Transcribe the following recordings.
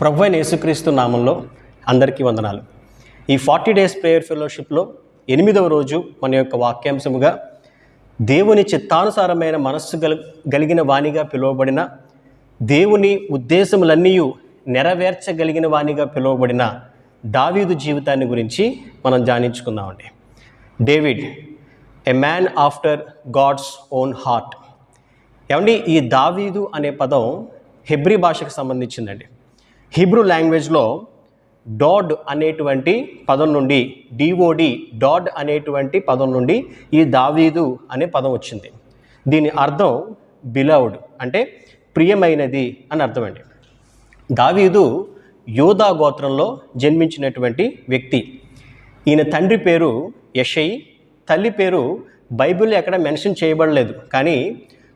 ప్రభు అయిన యేసుక్రీస్తు నామంలో అందరికీ వందనాలు. ఈ ఫార్టీ డేస్ ప్రేయర్ ఫెలోషిప్లో ఎనిమిదవ రోజు మన యొక్క వాక్యాంశముగా దేవుని చిత్తానుసారమైన మనస్సు గల కలిగిన వాణిగా పిలువబడిన దేవుని ఉద్దేశములన్నీ నెరవేర్చగలిగిన వాణిగా పిలువబడిన దావీదు జీవితాన్ని గురించి మనం ధ్యానించుకుందామండి. David a man after God's own heart. ఏమండి ఈ దావీదు అనే పదం హెబ్రీ భాషకు సంబంధించిందండి. హిబ్రూ లాంగ్వేజ్లో డాడ్ అనేటువంటి పదం నుండి డిఓడి డాడ్ అనేటువంటి పదం నుండి ఈ దావీదు అనే పదం వచ్చింది. దీని అర్థం బిలౌడ్ అంటే ప్రియమైనది అని అర్థమండి. దావీదు యోధా గోత్రంలో జన్మించినటువంటి వ్యక్తి. ఈయన తండ్రి పేరు యషయి తల్లి పేరు బైబిల్ ఎక్కడ మెన్షన్ చేయబడలేదు. కానీ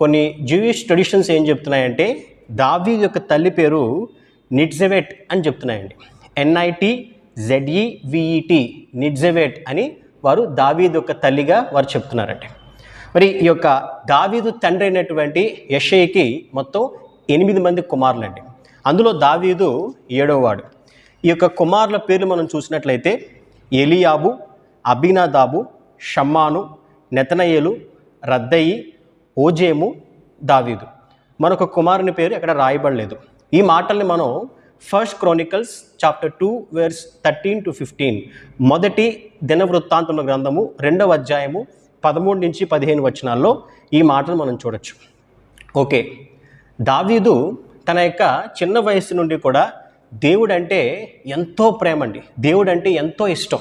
కొన్ని జూయిష్ ట్రెడిషన్స్ ఏం చెప్తున్నాయంటే దావీదు యొక్క తల్లి పేరు నిడ్జెవెట్ అని చెప్తున్నాయండి. ఎన్ఐటి జెడ్ఈవిఈటి నిడ్జెవెట్ అని వారు దావీదు యొక్క తల్లిగా వారు చెప్తున్నారండి. మరి ఈ యొక్క దావీదు తండ్రి అయినటువంటి యషయ్యకి మొత్తం ఎనిమిది మంది కుమారులండి. అందులో దావీదు ఏడవవాడు ఈ యొక్క కుమారుల పేర్లు మనం చూసినట్లయితే ఎలియాబు అభినాదాబు షమ్మాను నెతనయేలు రద్దయి ఓజేము దావీదు. మరొక కుమారుని పేరు ఇక్కడ రాయబడలేదు. ఈ మాటల్ని మనం first Chronicles chapter two verse thirteen to fifteen మొదటి దినవృత్తాంతముల గ్రంథము రెండవ అధ్యాయము పదమూడు నుంచి పదిహేను వచనాల్లో ఈ మాటలు మనం చూడొచ్చు. ఓకే. దావీదు తన యొక్క చిన్న వయసు నుండి కూడా దేవుడు అంటే ఎంతో ప్రేమ అండి దేవుడు అంటే ఎంతో ఇష్టం.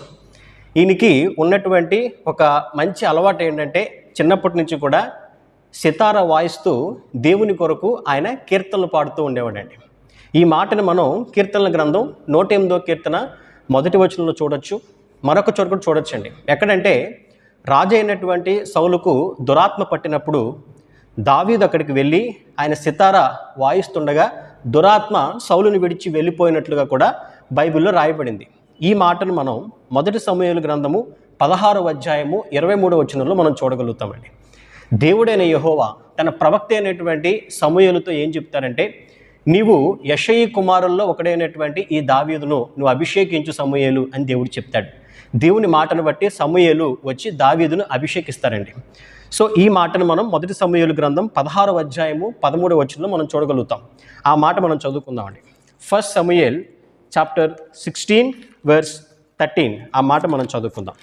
ఈయనకి ఉన్నటువంటి ఒక మంచి అలవాటు ఏంటంటే చిన్నప్పటి నుంచి కూడా సితార వాయిస్తూ దేవుని కొరకు ఆయన కీర్తనలు పాడుతూ ఉండేవాడండి. ఈ మాటను మనం కీర్తనల గ్రంథం నూట ఎనిమిదో కీర్తన మొదటి వచనంలో చూడొచ్చు మరొక చోట కూడా చూడొచ్చండి. ఎక్కడంటే రాజు అయినటువంటి సౌలుకు దురాత్మ పట్టినప్పుడు దావీదు అక్కడికి వెళ్ళి ఆయన సితార వాయిస్తుండగా దురాత్మ సౌలుని విడిచి వెళ్ళిపోయినట్లుగా కూడా బైబిల్లో రాయబడింది. ఈ మాటను మనం మొదటి సమయాల గ్రంథము పదహారు అధ్యాయము ఇరవై మూడవ వచనంలో మనం చూడగలుగుతామండి. దేవుడైన యహోవా తన ప్రవక్త అయినటువంటి సమూహలతో ఏం చెప్తారంటే నీవు యషయి కుమారుల్లో ఒకడైనటువంటి ఈ దావీదును నువ్వు అభిషేకించు సమూహలు అని దేవుడు చెప్తాడు. దేవుని మాటను బట్టి సమూహలు వచ్చి దావీదును అభిషేకిస్తారండి. సో ఈ మాటను మనం మొదటి సమూహలు గ్రంథం పదహారవ అధ్యాయము పదమూడవ వచనంలో మనం చూడగలుగుతాం. ఆ మాట మనం చదువుకుందామండి. First Samuel chapter sixteen verse thirteen ఆ మాట మనం చదువుకుందాం.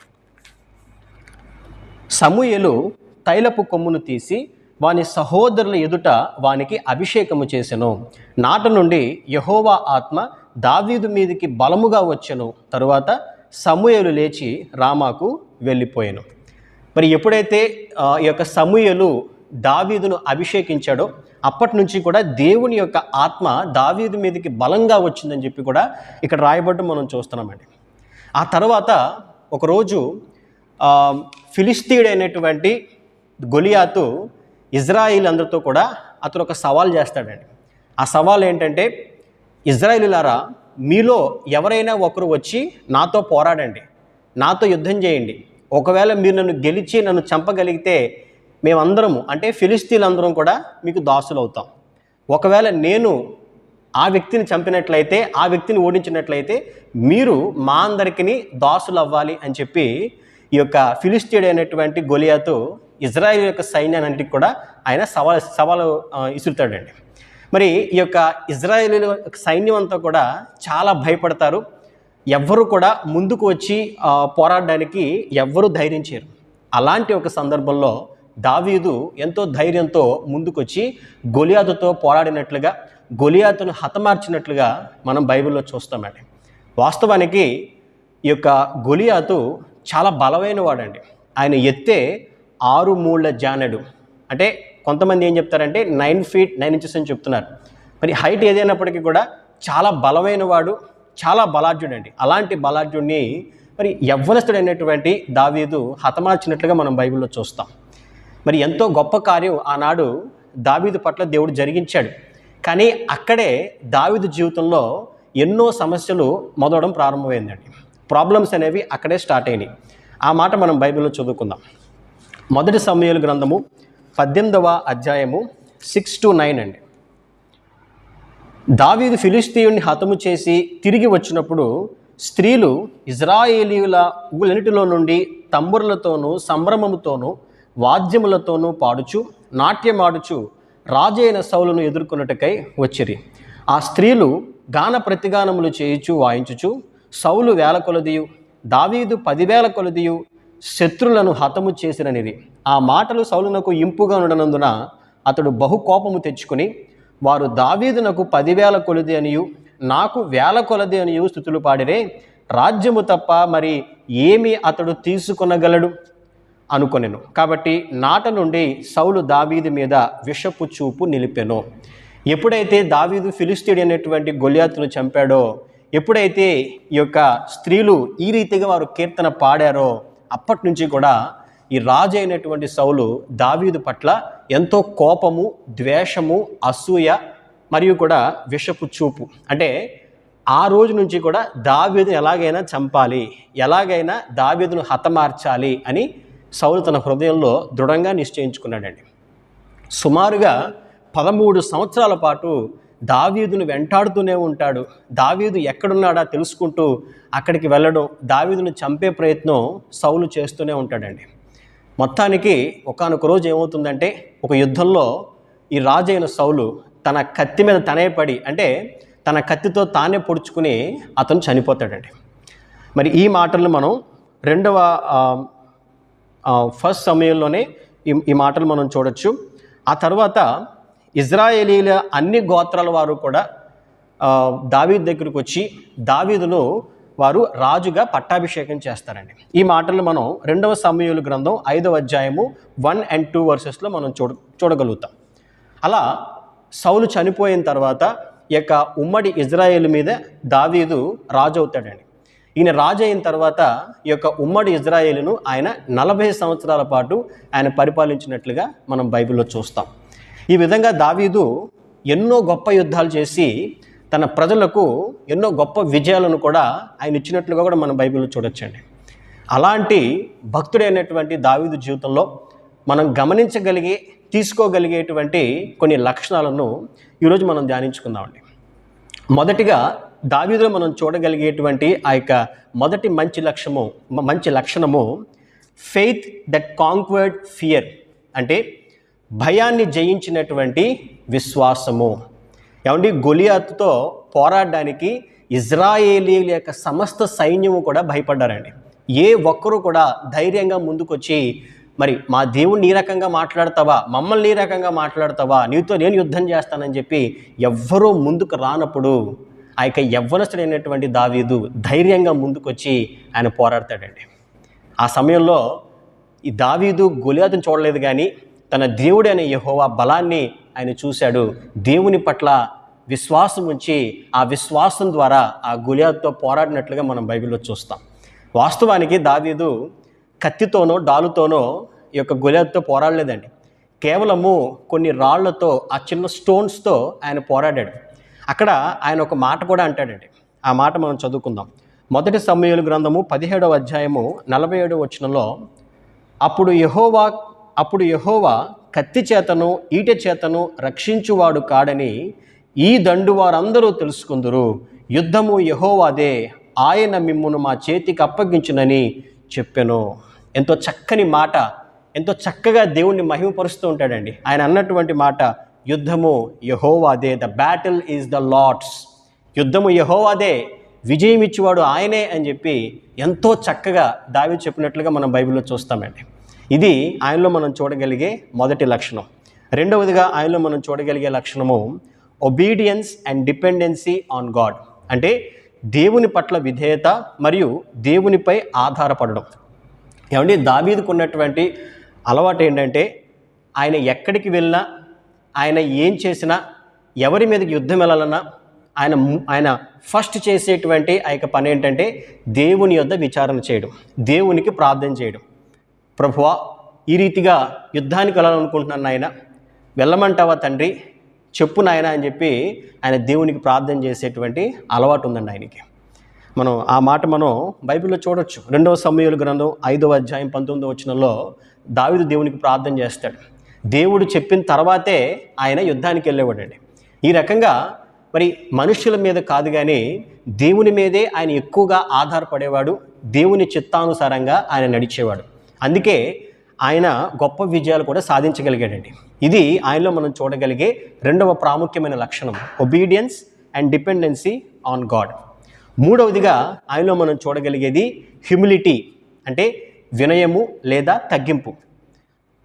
సమూహలు తైలపు కొమ్మును తీసి వాని సహోదరుల ఎదుట వానికి అభిషేకము చేసెను. నాట నుండి యహోవా ఆత్మ దావీదు మీదికి బలముగా వచ్చెను. తరువాత సమూయలు లేచి రామాకు వెళ్ళిపోయాను. మరి ఎప్పుడైతే ఈ యొక్క సమూయలు దావీదును అభిషేకించాడో అప్పటి నుంచి కూడా దేవుని యొక్క ఆత్మ దావీదు మీదకి బలంగా వచ్చిందని చెప్పి కూడా ఇక్కడ రాయబడ్డం మనం చూస్తున్నామండి. ఆ తర్వాత ఒకరోజు ఆ, ఫిలిస్తీయుడైనటువంటి గొలియాతు ఇజ్రాయిల్ అందరితో కూడా అతను ఒక సవాల్ చేస్తాడండి ఆ సవాల్ ఏంటంటే ఇజ్రాయిలులారా మీలో ఎవరైనా ఒకరు వచ్చి నాతో పోరాడండి నాతో యుద్ధం చేయండి. ఒకవేళ మీరు నన్ను గెలిచి నన్ను చంపగలిగితే మేమందరము అంటే ఫిలిస్తీన్లందరం కూడా మీకు దాసులు అవుతాం ఒకవేళ నేను ఆ వ్యక్తిని చంపినట్లయితే ఆ వ్యక్తిని ఓడించినట్లయితే మీరు మా అందరికీ దాసులు అవ్వాలి అని చెప్పి ఈ యొక్క ఫిలిస్తీయుడు అయినటువంటి గొలియాతో ఇజ్రాయెల్ యొక్క సైన్యాన్నింటికి కూడా ఆయన సవాల్ సవాలు ఇసురుతాడండి మరి ఈ యొక్క ఇజ్రాయేల్ సైన్యం అంతా కూడా చాలా భయపడతారు. ఎవ్వరు కూడా ముందుకు వచ్చి పోరాడడానికి ఎవ్వరూ ధైర్యం చేయరు. అలాంటి ఒక సందర్భంలో దావీదు ఎంతో ధైర్యంతో ముందుకొచ్చి గొలియాతుతో పోరాడినట్లుగా గొలియాతును హతమార్చినట్లుగా మనం బైబిల్లో చూస్తామండి. వాస్తవానికి ఈ యొక్క గొలియాతు చాలా బలమైన వాడండి ఆయన ఎత్తే ఆరు మూళ్ళ జానడు. అంటే కొంతమంది ఏం చెప్తారంటే నైన్ ఫీట్ నైన్ ఇంచెస్ అని చెప్తున్నారు. మరి హైట్ ఏదైనప్పటికీ కూడా చాలా బలమైన వాడు చాలా బలాఢ్యుడండి అలాంటి బలాఢ్యుడిని మరి యవ్వనస్తుడైనటువంటి దావీదు హతమార్చినట్లుగా మనం బైబిల్లో చూస్తాం. మరి ఎంతో గొప్ప కార్యం ఆనాడు దావీదు పట్ల దేవుడు జరిగించాడు. కానీ అక్కడే దావీదు జీవితంలో ఎన్నో సమస్యలు మొదలవడం ప్రారంభమైందండి. ప్రాబ్లమ్స్ అనేవి అక్కడే స్టార్ట్ అయినాయి. ఆ మాట మనం బైబిల్లో చదువుకుందాం. మొదటి సమయాల గ్రంథము పద్దెనిమిదవ అధ్యాయము సిక్స్ టు నైన్ అండి. దావీదు ఫిలిస్తీయుని హతము చేసి తిరిగి వచ్చినప్పుడు స్త్రీలు ఇజ్రాయేలీల ఊలన్నిటిలో నుండి తంబురులతోనూ సంభ్రమముతోనూ వాద్యములతోనూ పాడుచు నాట్యమాడుచు రాజైన సౌలను ఎదుర్కొనుటకై వచ్చిరి. ఆ స్త్రీలు గాన ప్రతిగానములు చేయుచు వాయించుచు సౌలు వేల కొలదియు దావీదు పదివేల కొలదియు శత్రులను హతము చేసిరనిది ఆ మాటలు సౌలునకు ఇంపుగా ఉండనందున అతడు బహు కోపము తెచ్చుకుని వారు దావీదునకు పదివేల కొలది అనియు నాకు వేల కొలది అనియు స్థుతులు పాడిరే రాజ్యము తప్ప మరి ఏమి అతడు తీసుకొనగలడు? అనుకొనెను. కాబట్టి నాట నుండి సౌలు దావీదు మీద విషపు చూపు నిలిపెను. ఎప్పుడైతే దావీదు ఫిలిస్తీడ్ అనేటువంటి గొలియాతును చంపాడో ఎప్పుడైతే ఈ యొక్క స్త్రీలు ఈ రీతిగా వారు కీర్తన పాడారో అప్పటి నుంచి కూడా ఈ రాజు అయినటువంటి సౌలు దావీదు పట్ల ఎంతో కోపము ద్వేషము అసూయ మరియు కూడా విషపు చూపు. అంటే ఆ రోజు నుంచి కూడా దావీదును ఎలాగైనా చంపాలి ఎలాగైనా దావీదును హతమార్చాలి అని సౌలు తన హృదయంలో దృఢంగా నిశ్చయించుకున్నాడండి. సుమారుగా పదమూడు సంవత్సరాల పాటు దావీదును వెంటాడుతూనే ఉంటాడు. దావీదు ఎక్కడున్నాడా తెలుసుకుంటూ అక్కడికి వెళ్ళడం దావీదును చంపే ప్రయత్నం సౌలు చేస్తూనే ఉంటాడండి. మొత్తానికి ఒకానొక రోజు ఏమవుతుందంటే ఒక యుద్ధంలో ఈ రాజైన సౌలు తన కత్తి మీద తనే పడి అంటే తన కత్తితో తానే పొడుచుకుని అతను చనిపోతాడండి. మరి ఈ మాటలను మనం రెండవ ఫస్ట్ సమయంలోనే ఈ ఈ మాటలు మనం చూడొచ్చు. ఆ తర్వాత ఇజ్రాయేలీల అన్ని గోత్రాల వారు కూడా దావీద్ దగ్గరకు వచ్చి దావీదును వారు రాజుగా పట్టాభిషేకం చేస్తారండి. ఈ మాటలు మనం రెండవ సమయంలో గ్రంథం ఐదవ అధ్యాయము వన్ అండ్ టూ వర్సెస్లో మనం చూడ చూడగలుగుతాం. అలా సౌలు చనిపోయిన తర్వాత యొక్క ఉమ్మడి ఇజ్రాయేల్ మీద దావీదు రాజు అవుతాడండి ఈయన రాజు అయిన తర్వాత ఈ యొక్క ఉమ్మడి ఇజ్రాయేలును ఆయన నలభై సంవత్సరాల పాటు ఆయన పరిపాలించినట్లుగా మనం బైబిల్లో చూస్తాం. ఈ విధంగా దావీదు ఎన్నో గొప్ప యుద్ధాలు చేసి తన ప్రజలకు ఎన్నో గొప్ప విజయాలను కూడా ఆయన ఇచ్చినట్లుగా కూడా మనం బైబిల్లో చూడొచ్చండి. అలాంటి భక్తుడైనటువంటి దావీదు జీవితంలో మనం గమనించగలిగే తీసుకోగలిగేటువంటి కొన్ని లక్షణాలను ఈరోజు మనం ధ్యానించుకుందామండి. మొదటిగా దావీదులో మనం చూడగలిగేటువంటి ఆ యొక్క మొదటి మంచి లక్ష్యము మంచి లక్షణము ఫెయిత్ దట్ కాంక్వర్డ్ ఫియర్ అంటే భయాన్ని జయించినటువంటి విశ్వాసము. ఏమండి? గొలియాతుతో పోరాడడానికి ఇజ్రాయేలీల యొక్క సమస్త సైన్యము కూడా భయపడ్డారండి. ఏ ఒక్కరూ కూడా ధైర్యంగా ముందుకొచ్చి మరి మా దేవుణ్ణి ఈ రకంగా మాట్లాడతావా? మమ్మల్ని ఈ రకంగా మాట్లాడతావా? నీతో నేను యుద్ధం చేస్తానని చెప్పి ఎవ్వరూ ముందుకు రానప్పుడు ఆ యొక్క యవ్వనస్తుడైనటువంటి దావీదు ధైర్యంగా ముందుకొచ్చి ఆయన పోరాడతాడండి. ఆ సమయంలో ఈ దావీదు గొలియాతును చూడలేదు కానీ తన దేవుడైన యహోవా బలాన్ని ఆయన చూశాడు. దేవుని పట్ల విశ్వాసం ఉంచి ఆ విశ్వాసం ద్వారా ఆ గులియాతో పోరాడినట్లుగా మనం బైబిల్లో చూస్తాం. వాస్తవానికి దావీదు కత్తితోనో డాలుతోనో ఈ యొక్క గులియాతో పోరాడలేదండి. కేవలము కొన్ని రాళ్ళతో ఆ చిన్న స్టోన్స్తో ఆయన పోరాడాడు. అక్కడ ఆయన ఒక మాట కూడా అంటాడండి. ఆ మాట మనం చదువుకుందాం. మొదటి సమయాలు గ్రంథము పదిహేడవ అధ్యాయము నలభై ఏడవ వచనంలో అప్పుడు యహోవా అప్పుడు యహోవా కత్తి చేతను ఈట చేతను రక్షించువాడు కాడని ఈ దండు వారందరూ తెలుసుకుందురు. యుద్ధము యహోవాదే ఆయన మిమ్మును మా చేతికి అప్పగించునని చెప్పాను. ఎంతో చక్కని మాట ఎంతో చక్కగా దేవుణ్ణి మహిమపరుస్తూ ఉంటాడండి. ఆయన అన్నటువంటి మాట యుద్ధము యహోవాదే the battle is the Lord's యుద్ధము యహోవాదే విజయం ఇచ్చేవాడు ఆయనే అని చెప్పి ఎంతో చక్కగా దావి చెప్పినట్లుగా మనం బైబిల్లో చూస్తామండి. ఇది ఆయనలో మనం చూడగలిగే మొదటి లక్షణం. రెండవదిగా ఆయనలో మనం చూడగలిగే లక్షణము obedience and dependency on God అంటే దేవుని పట్ల విధేయత మరియు దేవునిపై ఆధారపడడం. ఏమండి? దావీదుకు ఉన్నటువంటి అలవాటు ఏంటంటే ఆయన ఎక్కడికి వెళ్ళినా ఆయన ఏం చేసినా ఎవరి మీదకి యుద్ధం వెళ్ళాలన్నా ఆయన ఆయన ఫస్ట్ చేసేటువంటి ఆ యొక్క పని ఏంటంటే దేవుని యొద్ద విచారణ చేయడం దేవునికి ప్రార్థన చేయడం. ప్రభువా ఈ రీతిగా యుద్ధానికి వెళ్ళాలనుకుంటున్నాను నాయన. వెళ్ళమంటావా తండ్రి? చెప్పు నాయన అని చెప్పి ఆయన దేవునికి ప్రార్థన చేసేటువంటి అలవాటు ఉందండి ఆయనకి. మనం ఆ మాట మనం బైబిల్లో చూడొచ్చు. రెండవ సమయాల గ్రంథం ఐదవ అధ్యాయం పంతొమ్మిదవ వచనంలో దావిదు దేవునికి ప్రార్థన చేస్తాడు. దేవుడు చెప్పిన తర్వాతే ఆయన యుద్ధానికి వెళ్ళేవాడండి. ఈ రకంగా మరి మనుషుల మీద కాదు కానీ దేవుని మీదే ఆయన ఎక్కువగా ఆధారపడేవాడు. దేవుని చిత్తానుసారంగా ఆయన నడిచేవాడు. అందుకే ఆయన గొప్ప విజయాలు కూడా సాధించగలిగాడండి. ఇది ఆయనలో మనం చూడగలిగే రెండవ ప్రాముఖ్యమైన లక్షణం obedience and dependency on God మూడవదిగా ఆయనలో మనం చూడగలిగేది హ్యూమిలిటీ అంటే వినయము లేదా తగ్గింపు.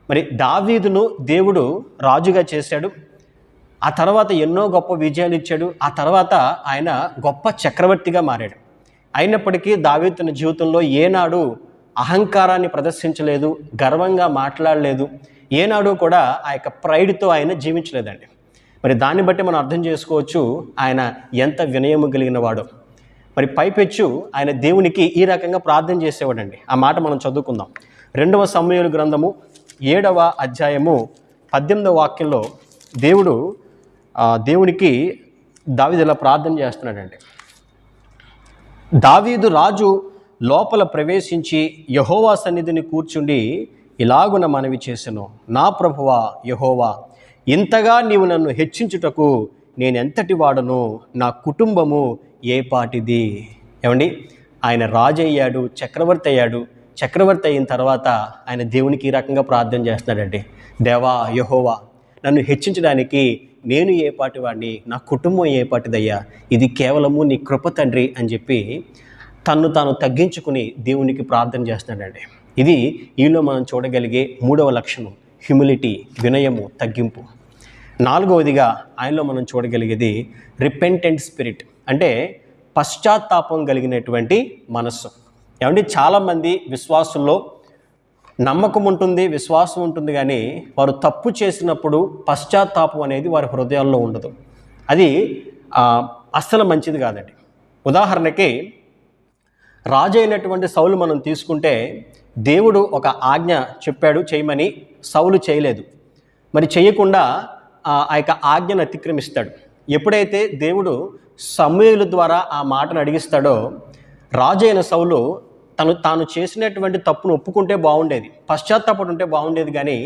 మరి దావీదును దేవుడు రాజుగా చేశాడు. ఆ తర్వాత ఎన్నో గొప్ప విజయాలు ఇచ్చాడు. ఆ తర్వాత ఆయన గొప్ప చక్రవర్తిగా మారాడు. అయినప్పటికీ దావీదు తన జీవితంలో ఏనాడు అహంకారాన్ని ప్రదర్శించలేదు గర్వంగా మాట్లాడలేదు. ఏనాడు కూడా ఆ యొక్క ప్రైడ్తో ఆయన జీవించలేదండి. మరి దాన్ని బట్టి మనం అర్థం చేసుకోవచ్చు ఆయన ఎంత వినయము కలిగినవాడో. మరి పైపెచ్చు ఆయన దేవునికి ఈ రకంగా ప్రార్థన చేసేవాడండి. ఆ మాట మనం చదువుకుందాం. రెండవ సమయాలు గ్రంథము ఏడవ అధ్యాయము పద్దెనిమిదవ వాక్యంలో దేవుడు దేవునికి దావీదు ఇలా ప్రార్థన చేస్తున్నాడండి. దావీదు రాజు లోపల ప్రవేశించి యహోవా సన్నిధిని కూర్చుండి ఇలాగున మనవి చేసెను. నా ప్రభువా యహోవా ఇంతగా నీవు నన్ను హెచ్చించుటకు నేనెంతటి వాడను? నా కుటుంబము ఏ పాటిది? ఏమండి? ఆయన రాజు అయ్యాడు చక్రవర్తి అయ్యాడు. చక్రవర్తి అయిన తర్వాత ఆయన దేవునికి ఈ రకంగా ప్రార్థన చేస్తున్నాడండి. దేవా యహోవా నన్ను హెచ్చించడానికి నేను ఏ పాటి వాడిని? నా కుటుంబం ఏ పాటిదయ్యా? ఇది కేవలము నీ కృప తండ్రి అని చెప్పి తన్ను తాను తగ్గించుకుని దేవునికి ప్రార్థన చేస్తున్నాడండి. ఇది ఈలో మనం చూడగలిగే మూడవ లక్షణం హ్యూమిలిటీ వినయము తగ్గింపు. నాలుగవదిగా ఆయనలో మనం చూడగలిగేది రిపెంటెంట్ స్పిరిట్ అంటే పశ్చాత్తాపం కలిగినటువంటి మనస్సు. ఏమంటే చాలామంది విశ్వాసుల్లో నమ్మకం ఉంటుంది విశ్వాసం ఉంటుంది కానీ వారు తప్పు చేసినప్పుడు పశ్చాత్తాపం అనేది వారి హృదయాల్లో ఉండదు. అది అస్సలు మంచిది కాదండి. ఉదాహరణకి రాజు అయినటువంటి సౌలు మనం తీసుకుంటే దేవుడు ఒక ఆజ్ఞ చెప్పాడు చేయమని సౌలు చేయలేదు. మరి చేయకుండా ఆ ఆ యొక్క ఆజ్ఞను అతిక్రమిస్తాడు. ఎప్పుడైతే దేవుడు సమూహుల ద్వారా ఆ మాటను అడిగిస్తాడో రాజు అయిన సౌలు తను తాను చేసినటువంటి తప్పును ఒప్పుకుంటే బాగుండేది పశ్చాత్తాపడి ఉంటే బాగుండేది కానీ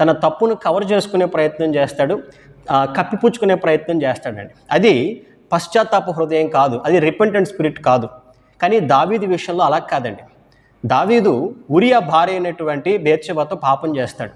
తన తప్పును కవర్ చేసుకునే ప్రయత్నం చేస్తాడు కప్పిపుచ్చుకునే ప్రయత్నం చేస్తాడండి. అది పశ్చాత్తాప హృదయం కాదు అది రిపెంటెంట్ స్పిరిట్ కాదు. కానీ దావీదు విషయంలో అలా కాదండి. దావీదు ఉరియా భార్య అయినటువంటి బేర్చబాతో పాపం చేస్తాడు.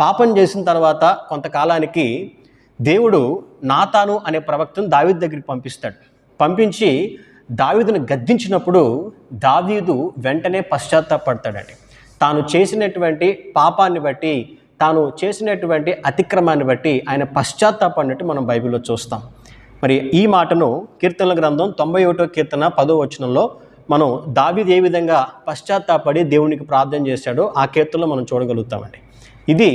పాపం చేసిన తర్వాత కొంతకాలానికి దేవుడు నాతాను అనే ప్రవక్తను దావీదు దగ్గరికి పంపిస్తాడు. పంపించి దావీదును గద్దించినప్పుడు దావీదు వెంటనే పశ్చాత్తాపడతాడండి. తాను చేసినటువంటి పాపాన్ని బట్టి తాను చేసినటువంటి అతిక్రమాన్ని బట్టి ఆయన పశ్చాత్తాపడినట్టు మనం బైబిల్లో చూస్తాం. మరి ఈ మాటను కీర్తనల గ్రంథం తొంభై ఒకటో కీర్తన పదో వచనంలో మనం దావిది ఏ విధంగా పశ్చాత్తాపడి దేవునికి ప్రార్థన చేశాడో ఆ కీర్తనలో మనం చూడగలుగుతామండి. ఇది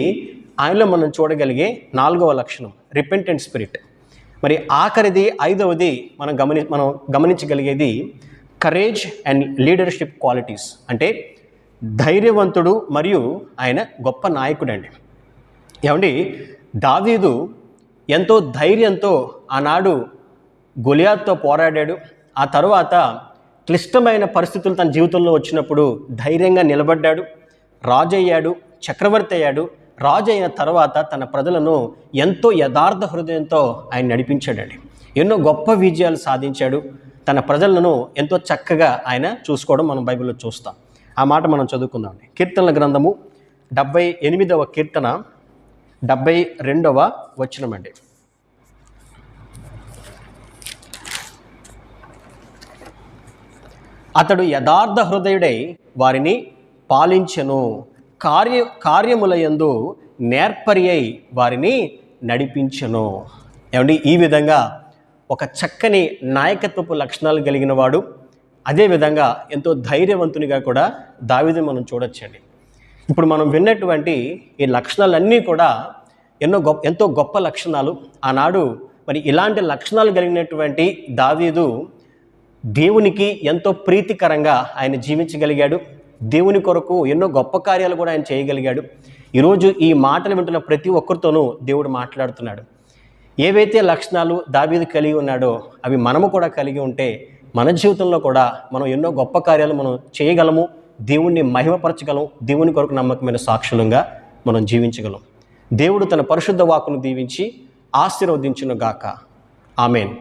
ఆయనలో మనం చూడగలిగే నాలుగవ లక్షణం రిపెంటెంట్ స్పిరిట్ మరి ఆఖరిది ఐదవది మనం గమని మనం గమనించగలిగేది కరేజ్ అండ్ లీడర్షిప్ క్వాలిటీస్ అంటే ధైర్యవంతుడు మరియు ఆయన గొప్ప నాయకుడండి. ఏమండి? దావీదు ఎంతో ధైర్యంతో ఆనాడు గొలియాత్తో పోరాడాడు. ఆ తర్వాత క్లిష్టమైన పరిస్థితులు తన జీవితంలో వచ్చినప్పుడు ధైర్యంగా నిలబడ్డాడు. రాజయ్యాడు చక్రవర్తి అయ్యాడు. రాజు అయిన తర్వాత తన ప్రజలను ఎంతో యథార్థ హృదయంతో ఆయన నడిపించాడండి. ఎన్నో గొప్ప విజయాలు సాధించాడు. తన ప్రజలను ఎంతో చక్కగా ఆయన చూసుకోవడం మనం బైబిల్లో చూస్తాం. ఆ మాట మనం చదువుకుందాం కీర్తనల గ్రంథము డెబ్బై ఎనిమిదవ కీర్తన డెబ్బై రెండవ వచనమండి. అతడు యథార్థ హృదయుడై వారిని పాలించెను. కార్య కార్యములయందు నేర్పరి అయి వారిని నడిపించెను. ఏమండి? ఈ విధంగా ఒక చక్కని నాయకత్వపు లక్షణాలు కలిగిన వాడు అదేవిధంగా ఎంతో ధైర్యవంతునిగా కూడా దావిది మనం చూడొచ్చండి. ఇప్పుడు మనం విన్నటువంటి ఈ లక్షణాలన్నీ కూడా ఎన్నో గొప్ప ఎంతో గొప్ప లక్షణాలు. ఆనాడు మరి ఇలాంటి లక్షణాలు కలిగినటువంటి దావీదు దేవునికి ఎంతో ప్రీతికరంగా ఆయన జీవించగలిగాడు. దేవుని కొరకు ఎన్నో గొప్ప కార్యాలు కూడా ఆయన చేయగలిగాడు. ఈరోజు ఈ మాటలు వింటున్న ప్రతి ఒక్కరితోనూ దేవుడు మాట్లాడుతున్నాడు. ఏవైతే లక్షణాలు దావీదు కలిగి ఉన్నాడో అవి మనము కూడా కలిగి ఉంటే మన జీవితంలో కూడా మనం ఎన్నో గొప్ప కార్యాలు మనం చేయగలము. దేవుణ్ణి మహిమపరచగలం దేవుని కొరకు నమ్మకమైన సాక్షులంగా మనం జీవించగలం. దేవుడు తన పరిశుద్ధ వాక్కును దీవించి ఆశీర్వదించును గాక ఆమెన్.